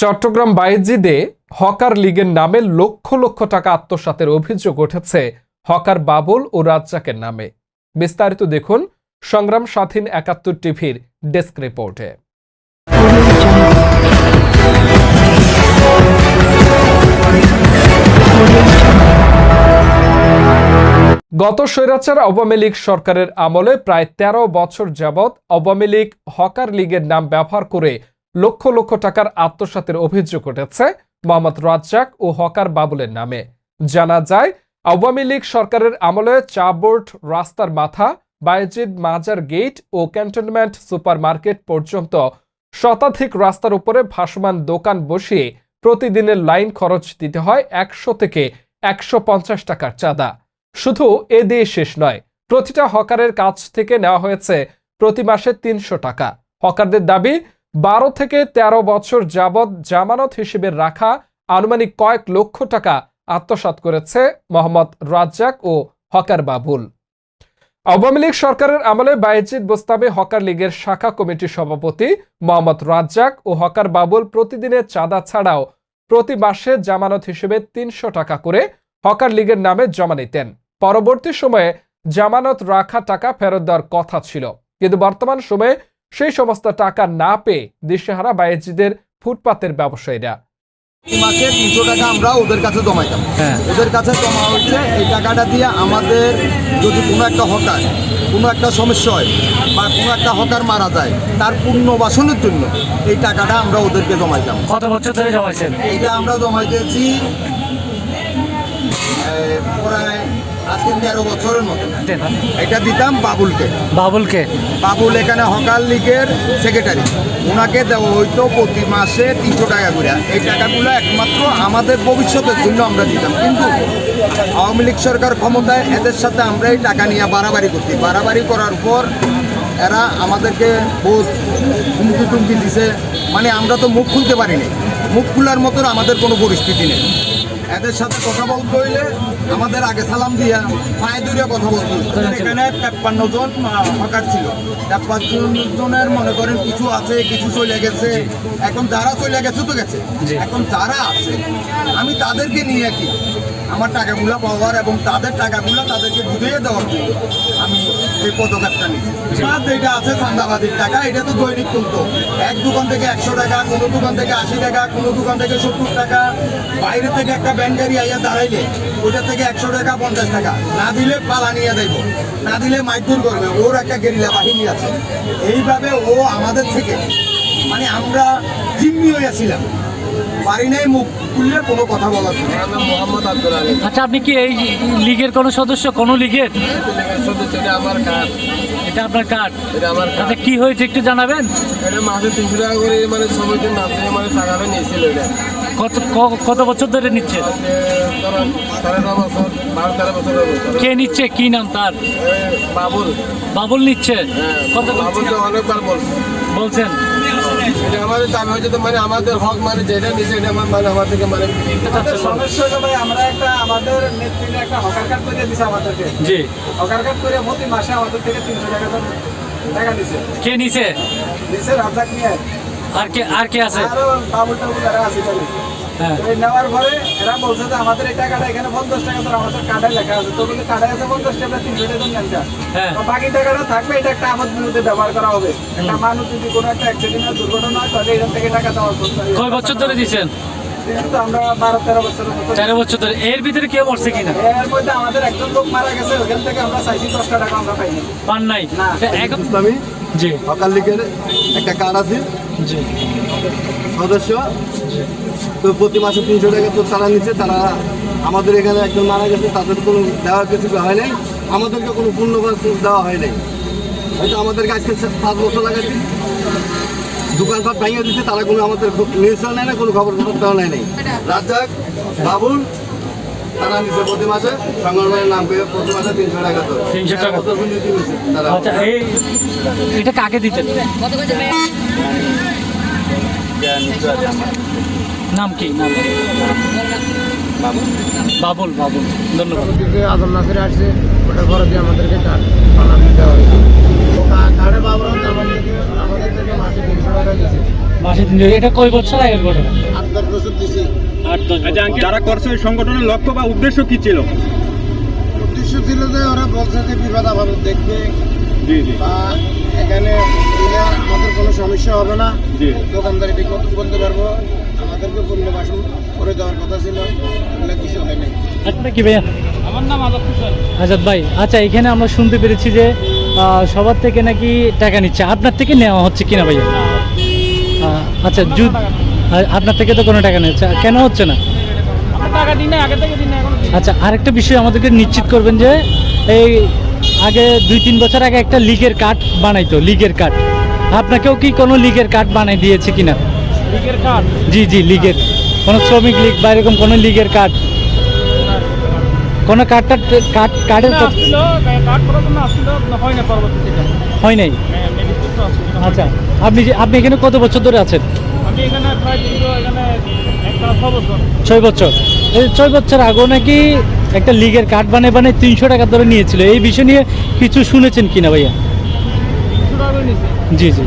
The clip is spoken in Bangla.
চট্টগ্রাম বাইজিদে হকার লীগের নামে লক্ষ লক্ষ টাকা আত্মসাতের অভিযোগ উঠেছে হকার বাবুল ও রাজ্জাকের নামে। বিস্তারিত দেখুন সংগ্রাম স্বাধীন একাত্তর টিভির ডেস্ক রিপোর্টে। গত স্বৈরাচার আওয়ামী লীগ সরকারের আমলে প্রায় ১৩ বছর যাবৎ আওয়ামী লীগ হকার লীগের নাম ব্যবহার করে লক্ষ লক্ষ টাকার আত্মসাতের অভিযোগ উঠেছে মোহাম্মদ রাজ্জাক ও হকার বাবুলের নামে। জানা যায়, আওয়ামী লীগ সরকারের আমলে চা বোর্ড রাস্তার মাথা, বায়েজিদ মাজার গেট ও ক্যান্টনমেন্ট সুপার মার্কেট পর্যন্ত শতাধিক রাস্তার উপরে ভাসমান দোকান বসিয়ে প্রতিদিনের লাইন খরচ দিতে হয় একশো থেকে একশো পঞ্চাশ টাকার চাঁদা। শুধু এ দিয়ে শেষ নয়, প্রতিটা হকারের কাছ থেকে নেওয়া হয়েছে প্রতি মাসে তিনশো টাকা। হকারদের দাবি বারো থেকে ১৩ বছর যাবৎ জামানত হিসেবে রাখা আনুমানিক কয়েক লক্ষ টাকা আত্মসাৎ করেছে মোহাম্মদ রাজ্জাক ও হকার বাবুল। আওয়ামী লীগ সরকারের আমলে বায়েজিদ বোস্তামে হকার লীগের শাখা কমিটির সভাপতি মোহাম্মদ রাজ্জাক ও হকার বাবুল প্রতিদিনের চাঁদা ছাড়াও প্রতি মাসে জামানত হিসেবে তিনশো টাকা করে হকার লীগের নামে জমা নিতেন। পরবর্তী সময়ে জামানত রাখা টাকা ফেরত দেওয়ার কথা ছিল। কিন্তু বর্তমান সময়ে সেই সমস্ত টাকা না পেয়ে দিশেহারা বায়েজিদের ফুটপাতের ব্যবসায়ীরা। এই মাসে তিনশো টাকা আমরা ওদের কাছে জমাইতাম হ্যাঁ। ওদের কাছে জমা হচ্ছে এই টাকাটা দিয়ে আমাদের যদি কোনো একটা হকার কোনো একটা সমস্যা হয় বা কোনো একটা হকার মারা যায় তার পুনর্বাসনের জন্য এই টাকাটা আমরা ওদেরকে জমাইতাম কত বছর ধরে জমাইছেন? এইটা আমরা জমাইতেছি প্রায় আজকে তেরো বছরের মতো। এটা দিতাম বাবুলকে। বাবুলকে? বাবুল এখানে হকার লীগের সেক্রেটারি ওনাকে দেওয়া হইতো প্রতি মাসে তিনশো টাকা করে। এই টাকাগুলো একমাত্র আমাদের ভবিষ্যতের জন্য আমরা দিতাম। কিন্তু আওয়ামী লীগ সরকার ক্ষমতায় এদের সাথে আমরা এই টাকা নিয়ে বাড়াবাড়ি করছি। বাড়াবাড়ি করার পর এরা আমাদেরকে বহুত হুমকি টুমকি দিছে। মানে আমরা তো মুখ খুলতে পারিনি। মুখ খোলার মতন আমাদের কোনো পরিস্থিতি নেই। এদের সাথে কথা বলতে হইলে আমাদের আগে সালাম দিয়া পায়ে দূরে কথা বলতে। এখানে তেপ্পান্ন জন হকার ছিল। তেপ্পান্ন জনের মনে করেন কিছু আছে কিছু চলে গেছে। এখন যারা চলে গেছে তো গেছে। এখন যারা আছে আমি তাদেরকে নিয়ে কি? আমার টাকাগুলো পাওয়ার এবং তাদের টাকাগুলো তাদেরকে বুঝিয়ে দেওয়ার জন্য আমি এই পদক্ষেপটা নিচ্ছি আর যেটা আছে চান্দাবাদির টাকা এটা তো দৈনিক তুলতো। এক দোকান থেকে একশো টাকা কোনো দোকান থেকে আশি টাকা কোনো দোকান থেকে সত্তর টাকা। বাইরে থেকে একটা ব্যাংকারি আইয়া দাঁড়াইলে ওটা থেকে একশো টাকা পঞ্চাশ টাকা। না দিলে পালা নিয়ে দেব না দিলে মাইদুর করবে। ওর একটা গেরিলা বাহিনী আছে। এইভাবে ও আমাদের থেকে মানে আমরা জিম্মি হয়েছিলাম পারি নাই মুখ খুললে কোনো কথা বলার আমার নাম মোহাম্মদ আব্দুল আলী। আচ্ছা আপনি কি এই লীগের কোনো সদস্য? কোনো লীগের? সদস্য এটা আমার কার্ড। এটা আপনার কার্ড? এটা আমার আচ্ছা কার্ড কি হয়েছে একটু জানাবেন? এটা মাসে তিনশো টাকা করে মানে দিন নাম মানে টাকাটা নিয়েছিল এটা। কত ক- কত বছর ধরে নিচ্ছে? ন কে নিচ্ছে? কি নাম তার? বাবুল। বাবুল নিচ্ছে? হ্যাঁ কত বাবুল অনেকবার বলছেন? আমাদের দাবি হচ্ছে মানে আমাদের হক মানে যেটা এটা মানে আমার মানে আচ্ছা, সমস্যা হলো ভাই আমরা একটা আমাদের নেতৃত্বে একটা হকার কার্ড করে দিছে আমাদেরকে। জি। হকার কার্ড করে প্রতি মাসে আমাদের থেকে তিনশো টাকা দিছে কে নিছে? দিছে রাজাক নিয়ে আর কে আর কে আছে? আরও টাবুল আছে নেওয়ার পরে এরা বলছে যে আমাদের এই টাকাটা এখানে পঞ্চাশ টাকা ধর আমাদের কার্ডে লেখা আছে। তো বলে কার্ডে আছে পঞ্চাশ টাকা তিনশো টাকা নেন যা। হ্যাঁ। বাকি টাকাটা থাকবে এটা একটা আমাদের বিরুদ্ধে ব্যবহার করা হবে। একটা মানুষ যদি কোনো একটা অ্যাক্সিডেন্ট দুর্ঘটনা হয় তাহলে এখান থেকে টাকা দেওয়ার কয় বছর ধরে দিচ্ছেন কিন্তু আমরা বারো তেরো বছর ধরে। এর ভিতরে কেউ মরছে কিনা? এর মধ্যে আমাদের একজন লোক মারা গেছে ওখান থেকে আমরা চাইছি দশটা টাকা আমরা পাইনি। পান নাই? এখন ইসলামী জি। হকার লীগের একটা কার্ড আছে। জি। সদস্য। তো প্রতি মাসে তিনশো টাকা তো তারা নিচ্ছে তারা আমাদের এখানে একজন মারা গেছে তাদের কোনো দেওয়ার কিছু হয় নাই। আমাদেরকে কোনো পূর্ণবাদ দেওয়া হয় নাই। হয়তো আমাদেরকে আজকে পাঁচ বছর লাগাচ্ছি দোকানপাট ভেঙে দিচ্ছে তারা কোনো আমাদের নিউজ নেয় না কোনো খবর খবর দেওয়া নেয় নাই। রাজ্জাক বাবুল তারা নিচ্ছে প্রতি মাসে সংগঠনের নাম পেয়ে প্রতি মাসে তিনশো টাকা তো 300 টাকা। বছর তারা। আচ্ছা এটা কাকে দিতেন নাম কি? নাম? বাবুল। বাবুল ধন্যবাদ। থেকে আদম নাসির আসছে ওটার পরে দিয়ে আমাদেরকে কার্ড বানাতে দেওয়া হয়েছে কার্ডে বাবরন আমাদের থেকে আমাদের থেকে মাসে তিনশো টাকা দিয়েছে মাসে তিন এটা কয় বছর আগের ঘটনা? আট দশ বছর দিছি। আট দশ যারা করছে ওই সংগঠনের লক্ষ্য বা উদ্দেশ্য কি ছিল? উদ্দেশ্য ছিল যে ওরা বলছে যে বিপদ আপদ দেখবে। বা এখানে দিলে আমাদের কোনো সমস্যা হবে না। দোকানদারি ঠিক মতো করতে পারব। আমাদেরকে পূর্ণ বাসন করে দেওয়ার কথা ছিল। এগুলো কিছু হয় নাই আপনার কি ভাইয়া? আমার নাম আজাদ আজাদ ভাই আচ্ছা এখানে আমরা শুনতে পেরেছি যে সবার থেকে নাকি টাকা নিচ্ছে। আপনার থেকে নেওয়া হচ্ছে কিনা ভাইয়া? আচ্ছা জুত আপনার থেকে তো কোনো টাকা নিচ্ছে কেন হচ্ছে না? টাকা দিন আগে থেকে দিন। আচ্ছা আরেকটা বিষয় আমাদেরকে নিশ্চিত করবেন যে এই আগে দুই তিন বছর আগে একটা লিগের কার্ড বানাইতো লিগের কার্ড। আপনাকেও কি কোনো লিগের কার্ড বানাই দিয়েছে কিনা? লিগের কার্ড? জি জি লিগের। কোনো শ্রমিক লীগ বা এরকম কোনো লিগের কার্ড? কোনো করার জন্য আসছিল হয় না পরবর্তীতে। হয় নাই? আচ্ছা আপনি আপনি এখানে কত বছর ধরে আছেন? আমি এখানে প্রায় দীর্ঘ এখানে একটা ছ বছর। ছয় বছর। এই ছয় বছর আগেও নাকি একটা লিগের কার্ড বানিয়ে বানিয়ে তিনশো টাকা ধরে নিয়েছিল। এই বিষয় নিয়ে কিছু শুনেছেন কিনা ভাইয়া? জি জি।